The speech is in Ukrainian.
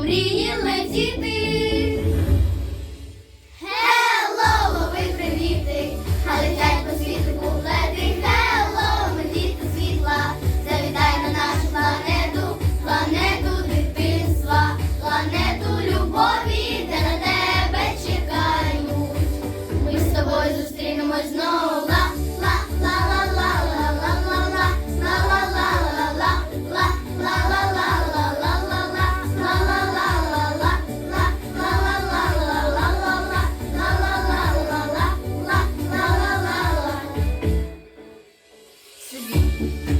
мрії летіти. to you.